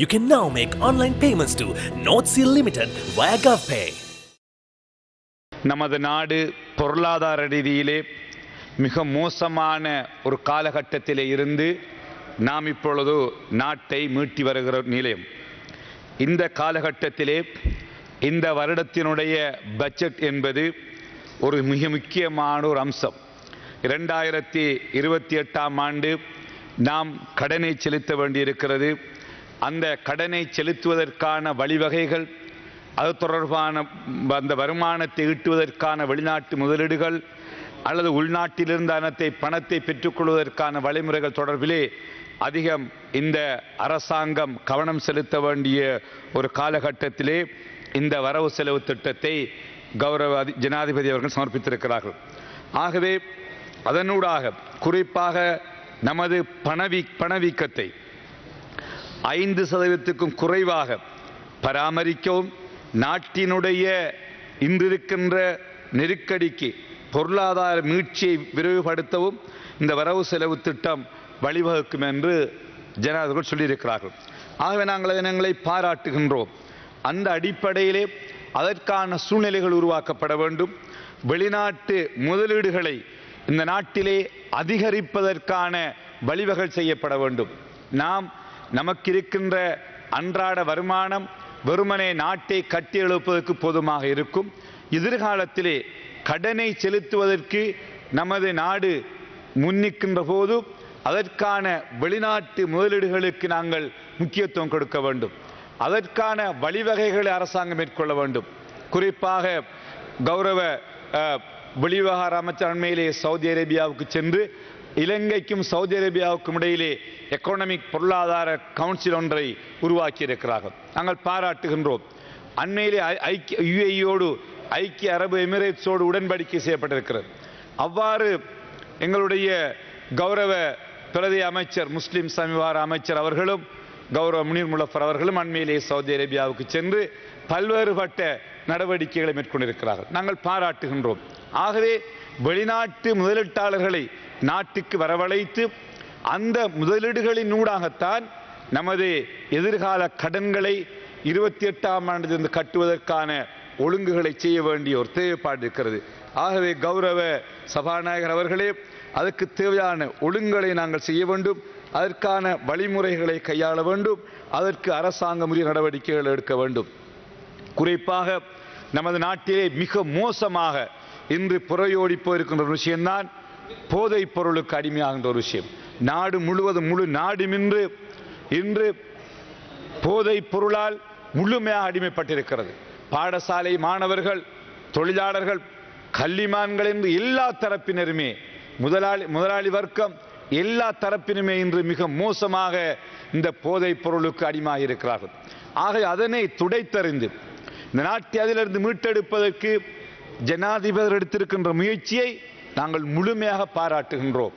You can now make online payments to North Sea Limited via GovPay. நமது நாடு பொருளாதார ரீதியிலே மிக மோசமான ஒரு காலகட்டத்திலே இருந்து நாம் இப்பொழுது நாட்டை மீட்டி வருகிற நிலையம். இந்த காலகட்டத்திலே இந்த வருடத்தினுடைய பட்ஜெட் என்பது ஒரு மிக முக்கியமான ஒரு அம்சம். இரண்டாயிரத்தி இருபத்தி எட்டாம் ஆண்டு நாம் கடனை செலுத்த வேண்டியிருக்கிறது. அந்த கடனை செலுத்துவதற்கான வழிவகைகள் அது தொடர்பான அந்த வருமானத்தை ஈட்டுவதற்கான வெளிநாட்டு முதலீடுகள் அல்லது உள்நாட்டிலிருந்து அனத்தை பணத்தை பெற்றுக்கொள்வதற்கான வழிமுறைகள் தொடர்பிலே அதிகம் இந்த அரசாங்கம் கவனம் செலுத்த வேண்டிய ஒரு காலகட்டத்திலே இந்த வரவு செலவு திட்டத்தை கௌரவ ஜனாதிபதி அவர்கள் சமர்ப்பித்திருக்கிறார்கள். ஆகவே அதனூடாக குறிப்பாக நமது பணவி பணவீக்கத்தை ஐந்து சதவீதத்துக்கும் குறைவாக பராமரிக்கவும் நாட்டினுடைய இன்றிருக்கின்ற நெருக்கடிக்கு பொருளாதார மீட்சியை விரைவுபடுத்தவும் இந்த வரவு செலவு திட்டம் வழிவகுக்கும் என்று ஜனாதிபதி சொல்லியிருக்கிறார்கள். ஆகவே நாங்கள் அதனங்களை பாராட்டுகின்றோம். அந்த அடிப்படையிலே அதற்கான சூழ்நிலைகள் உருவாக்கப்பட வேண்டும். வெளிநாட்டு முதலீடுகளை இந்த நாட்டிலே அதிகரிப்பதற்கான வழிவகை செய்யப்பட வேண்டும். நாம் நமக்கிருக்கின்ற அன்றாட வருமானம் வெறுமனே நாட்டை கட்டி எழுப்பதற்கு போதுமாக இருக்கும். எதிர்காலத்திலே கடனை செலுத்துவதற்கு நமது நாடு முன்னிக்கின்ற போது அதற்கான வெளிநாட்டு முதலீடுகளுக்கு நாங்கள் முக்கியத்துவம் கொடுக்க வேண்டும். அதற்கான வழிவகைகளை அரசாங்கம் மேற்கொள்ள வேண்டும். குறிப்பாக கௌரவ வெளிவிவகார அமைச்சர் அண்மையிலே சவுதி அரேபியாவுக்கு சென்று இலங்கைக்கும் சவுதி அரேபியாவுக்கும் இடையிலே எக்கனாமிக் பொருளாதார கவுன்சில் ஒன்றை உருவாக்கி இருக்கிறார்கள் நாங்கள் பாராட்டுகின்றோம். அண்மையிலே ஐ- ஐக்கிய யுஏஇயோடு ஐக்கிய அரபு எமிரேட்ஸோடு உடன்படிக்கை செய்யப்பட்டிருக்கிறது. அவ்வாறு எங்களுடைய கௌரவ பிரதி அமைச்சர் முஸ்லிம் சமீவார அமைச்சர் அவர்களும் கௌரவ முனீர் முலஃபர் அவர்களும் அண்மையிலேயே சவுதி அரேபியாவுக்கு சென்று பல்வேறுபட்ட நடவடிக்கைகளை மேற்கொண்டிருக்கிறார்கள். நாங்கள் பாராட்டுகின்றோம். ஆகவே வெளிநாட்டு முதலீட்டாளர்களை நாட்டுக்கு வரவழைத்து அந்த முதலீடுகளின் ஊடாகத்தான் நமது எதிர்கால கடன்களை இருபத்தி எட்டாம் ஆண்டிலிருந்து கட்டுவதற்கான ஒழுங்குகளை செய்ய வேண்டிய ஒரு தேவைப்பாடு இருக்கிறது. ஆகவே கௌரவ சபாநாயகர் அவர்களே அதற்கு தேவையான ஒழுங்குகளை நாங்கள் செய்ய வேண்டும். அதற்கான வழிமுறைகளை கையாள வேண்டும். அதற்கு அரசாங்கம் உரிய நடவடிக்கைகள் எடுக்க வேண்டும். குறிப்பாக நமது நாட்டிலே மிக மோசமாக இன்று புறையோடி போயிருக்கின்ற ஒரு விஷயம்தான் போதைப் பொருளுக்கு அடிமையாகின்ற ஒரு விஷயம். நாடு முழுவதும் முழு நாடுமின்று இன்று போதைப் பொருளால் முழுமையாக அடிமைப்பட்டிருக்கிறது. பாடசாலை மாணவர்கள் தொழிலாளர்கள் கல்லிமான்கள் என்று எல்லா தரப்பினருமே முதலாளி முதலாளி வர்க்கம் எல்லா தரப்பினுமே இன்று மிக மோசமாக இந்த போதைப் பொருளுக்கு அடிமாயிருக்கிறார்கள் ஆக அதனை துடைத்தறிந்து இந்த நாட்டை அதிலிருந்து மீட்டெடுப்பதற்கு ஜனாதிபதி எடுத்திருக்கின்ற முயற்சியை நாங்கள் முழுமையாக பாராட்டுகின்றோம்.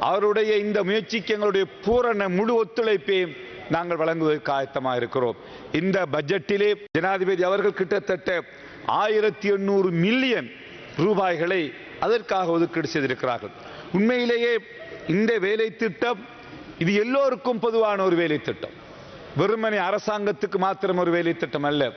அவருடைய இந்த முயற்சிக்கு எங்களுடைய பூரண முழு ஒத்துழைப்பையும் நாங்கள் வழங்குவதற்கு ஆயத்தமாக இருக்கிறோம் இந்த பட்ஜெட்டிலே ஜனாதிபதி அவர்கள் கிட்டத்தட்ட ஆயிரத்தி எண்ணூறு மில்லியன் ரூபாய்களை அதற்காக ஒதுக்கீடு செய்திருக்கிறார்கள். உண்மையிலேயே இந்த வேலை திட்டம் இது எல்லோருக்கும் பொதுவான ஒரு வேலை திட்டம் வெறுமனை அரசாங்கத்துக்கு மாத்திரம் ஒரு வேலை திட்டம் அல்ல.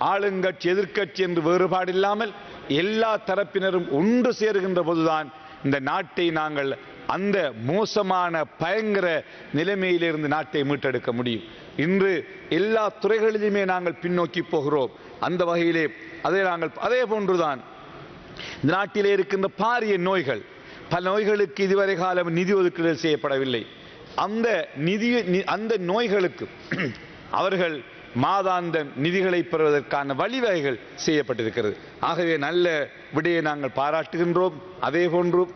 ஆளுங்கட்சி எதிர்க்கட்சி என்று வேறுபாடு இல்லாமல் எல்லா தரப்பினரும் ஒன்று சேருகின்ற போதுதான் இந்த நாட்டை நாங்கள் அந்த மோசமான பயங்கர நிலைமையிலிருந்து நாட்டை மீட்டெடுக்க முடியும். இன்று எல்லா துறைகளிலுமே நாங்கள் பின்னோக்கி போகிறோம். அந்த வகையிலே அதை நாங்கள் அதே போன்றுதான். இந்த நாட்டிலே இருக்கின்ற பாரிய நோய்கள் பல நோய்களுக்கு இதுவரை காலம் நிதி ஒதுக்கீடு செய்யப்படவில்லை. அந்த நிதி நி- அந்த நோய்களுக்கு அவர்கள் மாதாந்த நிதிகளை பெறுவதற்கான வழிவகைகள் செய்யப்பட்டிருக்கிறது. ஆகவே நல்ல விடையை நாங்கள் பாராட்டுகின்றோம். அதே போன்று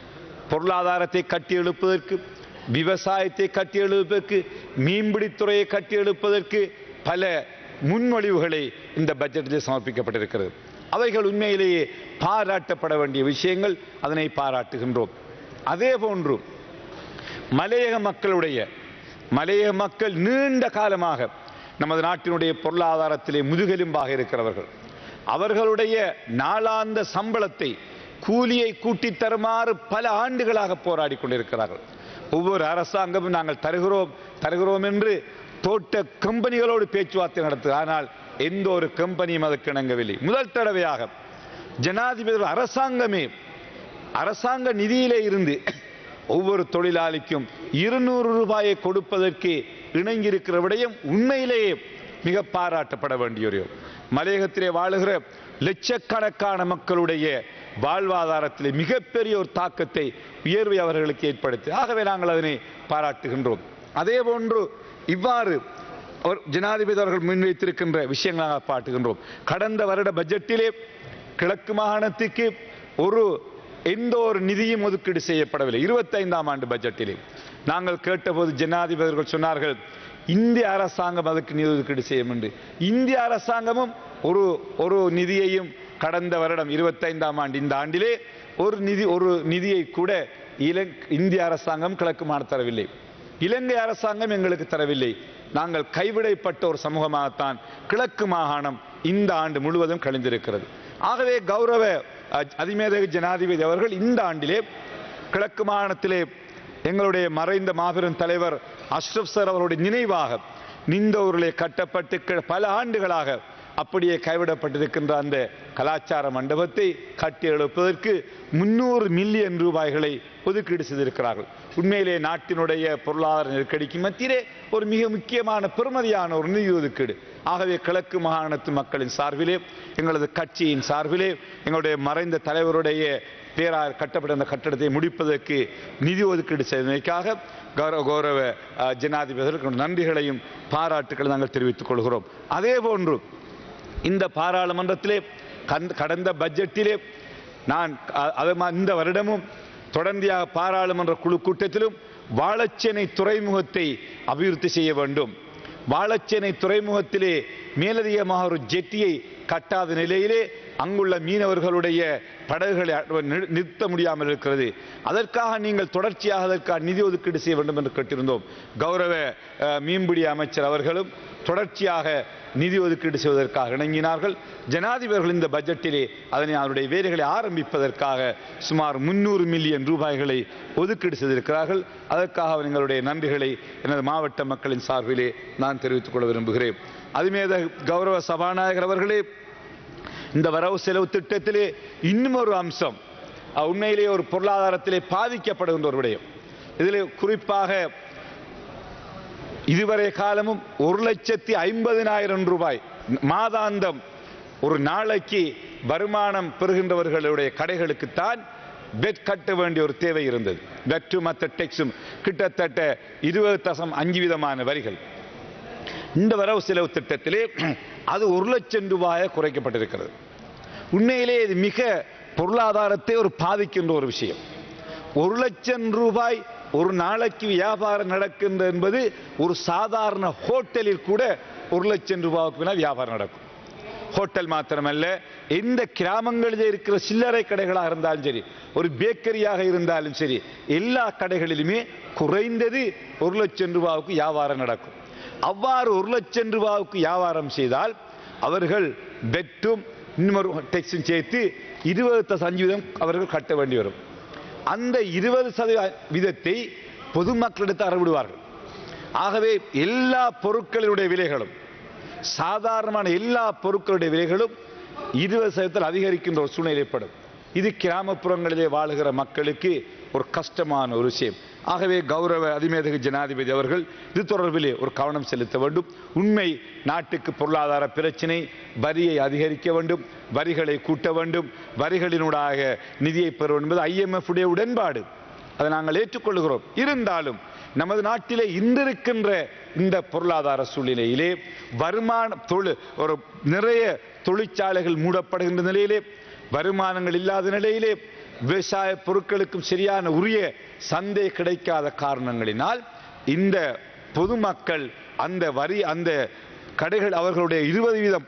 பொருளாதாரத்தை கட்டியெழுப்பதற்கு விவசாயத்தை கட்டியெழுப்பதற்கு மீன்பிடித்துறையை கட்டியெழுப்பதற்கு பல முன்மொழிவுகளை இந்த பட்ஜெட்டில் சமர்ப்பிக்கப்பட்டிருக்கிறது. அவைகள் உண்மையிலேயே பாராட்டப்பட வேண்டிய விஷயங்கள் அதனை பாராட்டுகின்றோம். அதே போன்று மலையக மக்களுடைய மலையக மக்கள் நீண்ட காலமாக நமது நாட்டினுடைய பொருளாதாரத்திலே முதுகெலும்பாக இருக்கிறவர்கள். அவர்களுடைய நாளாந்த சம்பளத்தை கூலியை கூட்டித் தருமாறு பல ஆண்டுகளாக போராடி கொண்டிருக்கிறார்கள். ஒவ்வொரு அரசாங்கமும் நாங்கள் தருகிறோம் தருகிறோம் என்று தோட்ட கம்பெனிகளோடு பேச்சுவார்த்தை நடத்து ஆனால் எந்த ஒரு கம்பெனியும் அதற்கு இணங்கவில்லை முதல் தடவையாக ஜனாதிபதி அரசாங்கமே அரசாங்க நிதியிலே இருந்து ஒவ்வொரு தொழிலாளிக்கும் இருநூறு ரூபாயை கொடுப்பதற்கு இணங்கியிருக்கிற விடயம் உண்மையிலேயே மிக பாராட்டப்பட வேண்டிய மலையகத்திலே வாழுகிற லட்சக்கணக்கான மக்களுடைய வாழ்வாதாரத்திலே மிகப்பெரிய ஒரு தாக்கத்தை உயர்வை அவர்களுக்கு ஏற்படுத்தி ஆகவே நாங்கள் அதனை பாராட்டுகின்றோம். அதே போன்று இவ்வாறு ஜனாதிபதி அவர்கள் முன்வைத்திருக்கின்ற விஷயங்களாக பாட்டுகின்றோம் கடந்த வருட பட்ஜெட்டிலே கிழக்கு மாகாணத்துக்கு ஒரு எந்த ஒரு நிதியும் ஒதுக்கீடு செய்யப்படவில்லை. இருபத்தைந்தாம் ஆண்டு பட்ஜெட்டிலே நாங்கள் கேட்டபோது ஜனாதிபதிகள் சொன்னார்கள் இந்திய அரசாங்கம் அதுக்கு நிதி ஒதுக்கீடு செய்யும் என்று. இந்திய அரசாங்கமும் ஒரு ஒரு நிதியையும் கடந்த வருடம் இருபத்தைந்தாம் ஆண்டு இந்த ஆண்டிலே ஒரு நிதி ஒரு நிதியை கூட இலங் இந்திய அரசாங்கம் கிழக்கு மாநில தரவில்லை. இலங்கை அரசாங்கம் எங்களுக்கு தரவில்லை. நாங்கள் கைவிடைப்பட்ட ஒரு சமூகமாகத்தான் கிழக்கு மாகாணம் இந்த ஆண்டு முழுவதும் கழிந்திருக்கிறது. ஆகவே கௌரவ அதிமேதக ஜனாதிபதி அவர்கள் இந்த ஆண்டிலே கிழக்கு மாகாணத்திலே எங்களுடைய மறைந்த மாபெரும் தலைவர் அஷ்ரப் சார் அவருடைய நினைவாக நிந்தூரிலே கட்டப்பட்டு பல ஆண்டுகளாக அப்படியே கைவிடப்பட்டிருக்கின்ற அந்த கலாச்சார மண்டபத்தை கட்டி எழுப்பதற்கு முன்னூறு மில்லியன் ரூபாய்களை ஒதுக்கீடு செய்திருக்கிறார்கள். உண்மையிலே நாட்டினுடைய பொருளாதார நெருக்கடிக்கு மத்தியிலே ஒரு மிக முக்கியமான பெருமதியான ஒரு நிதி ஒதுக்கீடு. ஆகவே கிழக்கு மாகாணத்து மக்களின் சார்பிலே எங்களது கட்சியின் சார்பிலே எங்களுடைய மறைந்த தலைவருடைய பேரால் கட்டப்பட்ட அந்த கட்டடத்தை முடிப்பதற்கு நிதி ஒதுக்கீடு செய்தமைக்காக கௌரவ கௌரவ ஜனாதிபதிகளுக்கு நன்றிகளையும் பாராட்டுக்களை நாங்கள் தெரிவித்துக் கொள்கிறோம். அதே போன்று இந்த பாராளுமன்றத்திலே கடந்த பட்ஜெட்டிலே நான் அது இந்த வருடமும் தொடர்ந்தியாக பாராளுமன்ற குழு கூட்டத்திலும் வாழச்சேனை துறைமுகத்தை அபிவிருத்தி செய்ய வேண்டும். வாழச்சேனை துறைமுகத்திலே மேலதிகமாக ஒரு ஜெட்டியை கட்டாத நிலையிலே அங்குள்ள மீனவர்களுடைய படகுகளை அ- நிறுத்த முடியாமல் இருக்கிறது. அதற்காக நீங்கள் தொடர்ச்சியாக அதற்காக நிதி ஒதுக்கீடு செய்ய வேண்டும் என்று கேட்டிருந்தோம். கௌரவ மீன்பிடி அமைச்சர் அவர்களும் தொடர்ச்சியாக நிதி ஒதுக்கீடு செய்வதற்காக இணங்கினார்கள். ஜனாதிபதிகள் இந்த பட்ஜெட்டிலே அதனை அவருடைய வேலைகளை ஆரம்பிப்பதற்காக சுமார் முன்னூறு மில்லியன் ரூபாய்களை ஒதுக்கீடு செய்திருக்கிறார்கள். அதற்காக எங்களுடைய நன்றிகளை எனது மாவட்ட மக்களின் சார்பிலே நான் தெரிவித்துக் கொள்ள விரும்புகிறேன். அதுமேத கௌரவ சபாநாயகர் அவர்களே இந்த வரவு செலவு திட்டத்திலே இன்னும் ஒரு அம்சம். உண்மையிலேயே ஒரு பொருளாதாரத்திலே பாதிக்கப்படுகின்ற ஒரு விடயம். இதில் குறிப்பாக இதுவரை காலமும் ஒரு லட்சத்தி ஐம்பதினாயிரம் ரூபாய் மாதாந்தம் ஒரு நாளைக்கு வருமானம் பெறுகின்றவர்களுடைய கடைகளுக்குத்தான் பெட் கட்ட வேண்டிய ஒரு தேவை இருந்தது. பெட்டும் மற்ற டெக்ஸும் கிட்டத்தட்ட இருபது தசம் அஞ்சு விதமான வரிகள். இந்த வரவு செலவு திட்டத்திலே அது ஒரு லட்சம் ரூபாயாக குறைக்கப்பட்டிருக்கிறது. உண்மையிலே இது மிக பொருளாதாரத்தை ஒரு பாதிக்கின்ற ஒரு விஷயம். ஒரு லட்சம் ரூபாய் ஒரு நாளைக்கு வியாபாரம் நடக்கின்ற என்பது ஒரு சாதாரண ஹோட்டலில் கூட ஒரு லட்சம் ரூபாய்க்கு வியாபாரம் நடக்கும். ஹோட்டல் மாத்திரமல்ல எந்த கிராமங்களில் இருக்கிற சில்லறை கடைகளாக இருந்தாலும் சரி ஒரு பேக்கரியாக இருந்தாலும் சரி எல்லா கடைகளிலுமே குறைந்தது ஒரு லட்சம் ரூபாவுக்கு வியாபாரம் நடக்கும். அவ்வாறு ஒரு லட்சம் ரூபாவுக்கு வியாபாரம் செய்தால் அவர்கள் பெட்டும் இன்னொரு டெக்ஸும் சேர்த்து இருபது சதவீதம் அவர்கள் கட்ட வேண்டி வரும். அந்த இருபது சதவீதத்தை பொதுமக்களிடத்து அறவிடுவார்கள். ஆகவே எல்லா பொருட்களினுடைய விலைகளும் சாதாரணமான எல்லா பொருட்களுடைய விலைகளும் இருபது சதவீதத்தில் அதிகரிக்கின்ற ஒரு சூழ்நிலை ஏற்படும். இது கிராமப்புறங்களிலே வாழுகிற மக்களுக்கு ஒரு கஷ்டமான ஒரு விஷயம். ஆகவே கௌரவ அதிமேதக ஜனாதிபதி அவர்கள் இது தொடர்பிலே ஒரு கவனம் செலுத்த வேண்டும். உண்மை நாட்டுக்கு பொருளாதார பிரச்சினை வரியை அதிகரிக்க வேண்டும் வரிகளை கூட்ட வேண்டும் வரிகளினூடாக நிதியை பெற வேண்டும் என்பது ஐஎம்எஃப் உடைய உடன்பாடு. அதை நாங்கள் ஏற்றுக்கொள்கிறோம். இருந்தாலும் நமது நாட்டிலே இன்றிருக்கின்ற இந்த பொருளாதார சூழ்நிலையிலே வருமான தொழில் ஒரு நிறைய தொழிற்சாலைகள் மூடப்படுகின்ற நிலையிலே வருமானங்கள் இல்லாத நிலையிலே விவசாய பொருட்களுக்கும் சரியான உரிய சந்தை கிடைக்காத காரணங்களினால் இந்த பொதுமக்கள் அந்த வரி அந்த கடைகள் அவர்களுடைய இருபது வீதம்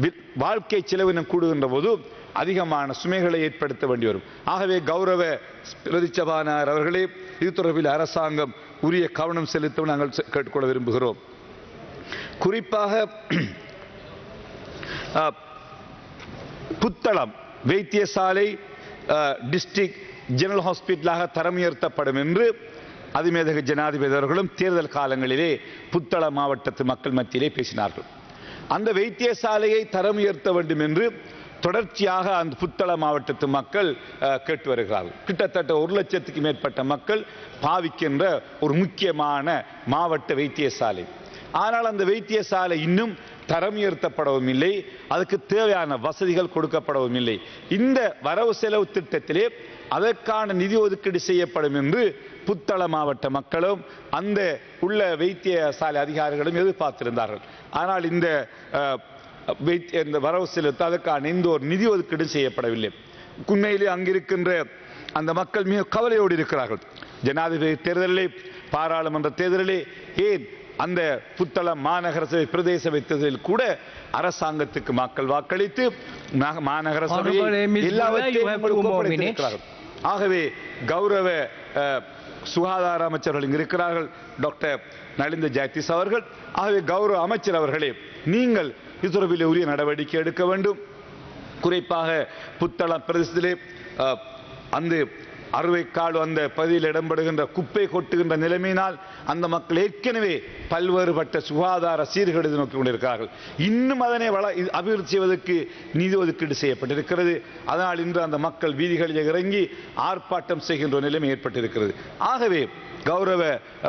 வி- வாழ்க்கை செலவினம் கூடுகின்ற போது அதிகமான சுமைகளை ஏற்படுத்த வேண்டி வரும். ஆகவே கௌரவ பிரதி அவர்களே இது தொடர்பில் அரசாங்கம் உரிய கவனம் செலுத்த நாங்கள் கேட்டுக்கொள்ள விரும்புகிறோம். குறிப்பாக புத்தளம் வைத்தியசாலை டிஸ்ட்ரிக்ட் ஜெனரல் ஹாஸ்பிட்டலாக தரம் உயர்த்தப்படும் என்று அதிமேதக ஜனாதிபதி அவர்களும் தேர்தல் காலங்களிலே புத்தள மாவட்டத்து மக்கள் மத்தியிலே பேசினார்கள். அந்த வைத்தியசாலையை தரம் உயர்த்த வேண்டும் என்று தொடர்ச்சியாக அந்த புத்தள மாவட்டத்து மக்கள் கேட்டு வருகிறார்கள். கிட்டத்தட்ட ஒரு லட்சத்துக்கு மேற்பட்ட மக்கள் பாவிக்கின்ற ஒரு முக்கியமான மாவட்ட வைத்தியசாலை. ஆனால் அந்த வைத்தியசாலை இன்னும் தரம் உயர்த்தப்படவும் இல்லை. அதுக்கு தேவையான வசதிகள் கொடுக்கப்படவும் இல்லை. இந்த வரவு செலவு திட்டத்திலே அதற்கான நிதி ஒதுக்கீடு செய்யப்படும் என்று புத்தள மாவட்ட மக்களும் அந்த உள்ள வைத்தியசாலை அதிகாரிகளும் எதிர்பார்த்திருந்தார்கள். ஆனால் இந்த வைத்திய இந்த வரவு செலுத்த அதற்கான எந்த ஒரு நிதி ஒதுக்கீடு செய்யப்படவில்லை. உண்மையிலே அங்கிருக்கின்ற அந்த மக்கள் மிக கவலையோடு இருக்கிறார்கள். ஜனாதிபதி தேர்தலிலே பாராளுமன்ற தேர்தலிலே ஏன் அந்த புத்தளம் மாநகர சபை பிரதேச தேர்தலில் கூட அரசாங்கத்துக்கு மக்கள் வாக்களித்து மாநகர சபையை எல்லாவற்றையும். ஆகவே கௌரவ சுகாதார அமைச்சர்கள் இங்கு இருக்கிறார்கள். டாக்டர் நலிந்த ஜெயதீஸ் அவர்கள். ஆகவே கௌரவ அமைச்சர் அவர்களே நீங்கள் இது தொடர்பில் உரிய நடவடிக்கை எடுக்க வேண்டும். குறிப்பாக புத்தளம் பிரதேசத்திலே அந்த அறுவைக்காடு அந்த பகுதியில் இடம்பெறுகின்ற குப்பை கொட்டுகின்ற நிலைமையினால் அந்த மக்கள் ஏற்கனவே பல்வேறுபட்ட சுகாதார சீர்கேடு நோக்கி கொண்டிருக்கிறார்கள். இன்னும் அதனை வள அபிவிருத்தி செய்வதற்கு நிதி ஒதுக்கீடு செய்யப்பட்டிருக்கிறது. அதனால் இன்று அந்த மக்கள் வீதிகளில் இறங்கி ஆர்ப்பாட்டம் செய்கின்ற நிலைமை ஏற்பட்டிருக்கிறது. ஆகவே கௌரவ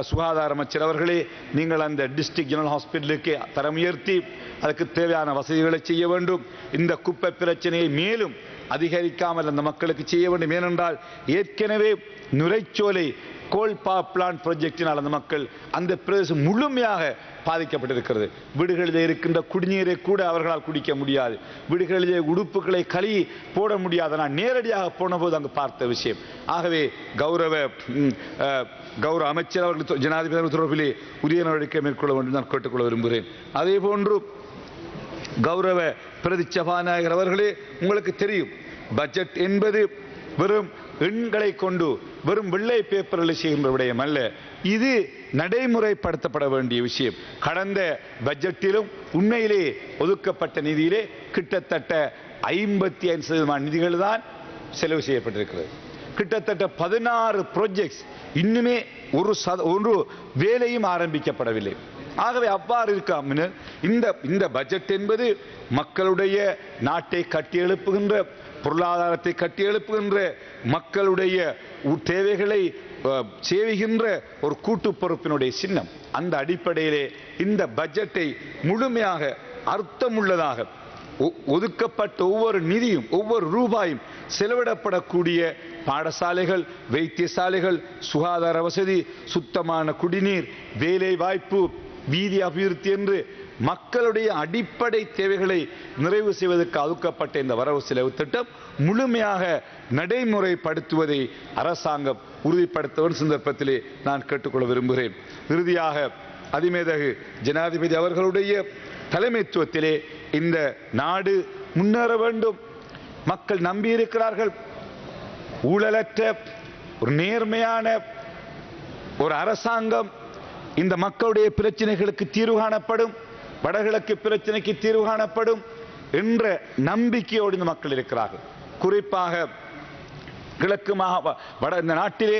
சுகாதார அமைச்சர் அவர்களே நீங்கள் அந்த டிஸ்ட்ரிக்ட் ஜெனரல் ஹாஸ்பிட்டலுக்கு தரம் உயர்த்தி அதுக்கு தேவையான வசதிகளை செய்ய வேண்டும். இந்த குப்பை பிரச்சனையை மேலும் அதிகரிக்காமல் அந்த மக்களுக்கு செய்ய வேண்டும். ஏனென்றால் ஏற்கனவே நுரைச்சோலை கோல் பா பிளான்ட் அந்த மக்கள் அந்த பிரதேசம் முழுமையாக பாதிக்கப்பட்டிருக்கிறது. வீடுகளிலே இருக்கின்ற குடிநீரை கூட அவர்களால் குடிக்க முடியாது. வீடுகளிலே உடுப்புகளை கழுவி போட முடியாது. நான் நேரடியாக போனபோது அங்கு பார்த்த விஷயம். ஆகவே கௌரவ கௌரவ அமைச்சர் அவர்கள் ஜனாதிபதி தொடர்பிலே உரிய நடவடிக்கை மேற்கொள்ள வேண்டும். நான் கேட்டுக்கொள்ள விரும்புகிறேன். அதே போன்று கௌரவ பிரதி சபாநாயகர் அவர்களே உங்களுக்கு தெரியும் பட்ஜெட் என்பது வெறும் எண்களை கொண்டு வெறும் வெள்ளை பேப்பரில் செய்கின்ற விடயம் அல்ல. இது நடைமுறைப்படுத்தப்பட வேண்டிய விஷயம். கடந்த பட்ஜெட்டிலும் உண்மையிலே ஒதுக்கப்பட்ட நிதியிலே கிட்டத்தட்ட ஐம்பத்தி ஐந்து சதவீதமான நிதிகள் தான் செலவு செய்யப்பட்டிருக்கிறது. கிட்டத்தட்ட பதினாறு ப்ரொஜெக்ட்ஸ் இன்னுமே ஒரு சத ஒரு வேலையும் ஆரம்பிக்கப்படவில்லை. ஆகவே அவ்வாறு இருக்காமல் இந்த இந்த பட்ஜெட் என்பது மக்களுடைய நாட்டை கட்டியெழுப்புகின்ற பொருளாதாரத்தை கட்டியெழுப்புகின்ற மக்களுடைய உ- தேவைகளை சேவிகின்ற ஒரு கூட்டு பொறுப்பினுடைய சின்னம். அந்த அடிப்படையிலே இந்த பட்ஜெட்டை முழுமையாக அர்த்தமுள்ளதாக ஒ- ஒதுக்கப்பட்ட ஒவ்வொரு நிதியும் ஒவ்வொரு ரூபாயும் செலவிடப்படக்கூடிய பாடசாலைகள் வைத்தியசாலைகள் சுகாதார வசதி சுத்தமான குடிநீர் வேலை வாய்ப்பு வீதி அபிவிருத்தி என்று மக்களுடைய அடிப்படை தேவைகளை நிறைவு செய்வதற்கு அவுக்கப்பட்ட இந்த வரவு செலவு திட்டம் முழுமையாக நடைமுறைப்படுத்துவதை அரசாங்கம் உறுதிப்படுத்தவன் சந்தர்ப்பத்திலே நான் கேட்டுக்கொள்ள விரும்புகிறேன். இறுதியாக அதிமேதகு ஜனாதிபதி அவர்களுடைய தலைமைத்துவத்திலே இந்த நாடு முன்னேற வேண்டும். மக்கள் நம்பியிருக்கிறார்கள். ஊழலற்ற ஒரு நேர்மையான ஒரு அரசாங்கம் இந்த மக்களுடைய பிரச்சனைகளுக்கு தீர்வு காணப்படும் வடகிழக்கு பிரச்சனைக்கு தீர்வு காணப்படும் என்ற நம்பிக்கையோடு இந்த மக்கள் இருக்கிறார்கள். குறிப்பாக கிழக்கு மகா வட இந்த நாட்டிலே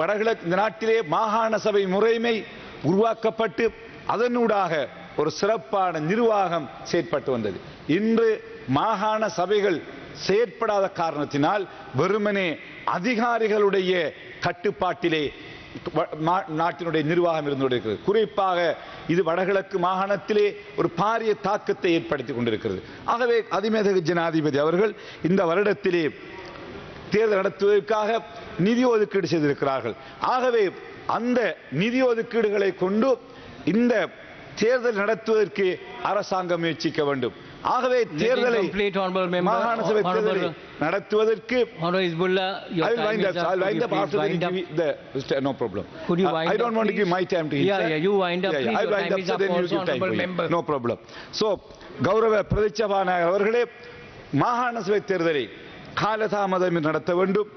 வடகிழக்கு இந்த நாட்டிலே மாகாண சபை முறைமை உருவாக்கப்பட்டு அதனூடாக ஒரு சிறப்பான நிர்வாகம் செயற்பட்டு வந்தது. இன்று மாகாண சபைகள் செயற்படாத காரணத்தினால் வெறுமனே அதிகாரிகளுடைய கட்டுப்பாட்டிலே மா- நாட்டினுடைய நிர்வாகம் இருந்து கொண்டிருக்கிறது குறிப்பாக இது வடகிழக்கு மாகாணத்திலே ஒரு பாரிய தாக்கத்தை ஏற்படுத்தி கொண்டிருக்கிறது. ஆகவே அதிமேதகு ஜனாதிபதி அவர்கள் இந்த வருடத்திலே தேர்தல் நடத்துவதற்காக நிதி ஒதுக்கீடு செய்திருக்கிறார்கள். ஆகவே அந்த நிதி ஒதுக்கீடுகளை கொண்டு இந்த தேர்தல் நடத்துவதற்கு அரசாங்கம் முயற்சிக்க வேண்டும். ஆகவே தேர்தலை. மாகாண சபை நடத்துவதற்கு no problem. Could you Uh, wind I don't up, want to give my time to him. Yeah, yeah, you wind up, Yeah, yeah, wind up, then you give time for him. No problem. So, கௌரவ பிரதிச்சபாநாயகர் அவர்களே மாகாண சபை தேர்தலை காலதாமதம் நடத்த வேண்டும்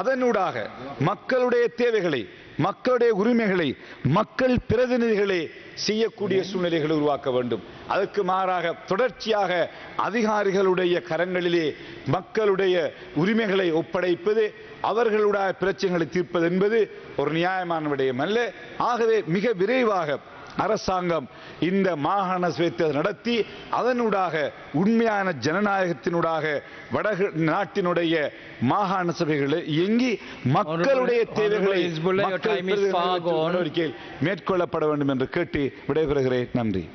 அதனூடாக மக்களுடைய தேவைகளை மக்களுடைய உரிமைகளை மக்கள் பிரதிநிதிகளே செய்யக்கூடிய சூழ்நிலைகளை உருவாக்க வேண்டும். அதற்கு மாறாக தொடர்ச்சியாக அதிகாரிகளுடைய கரங்களிலே மக்களுடைய உரிமைகளை ஒப்படைப்பது அவர்களுடைய பிரச்சனைகளை தீர்ப்பது என்பது ஒரு நியாயமான விடயம் அல்ல. ஆகவே மிக விரைவாக அரசாங்கம் இந்த மாகாண சுயத்தை நடத்தி அதனூடாக உண்மையான ஜனநாயகத்தினூடாக வடகு நாட்டினுடைய மாகாண சபைகளை இயங்கி மக்களுடைய தேவைகளை மேற்கொள்ளப்பட வேண்டும் என்று கேட்டு விடைபெறுகிறேன். நன்றி.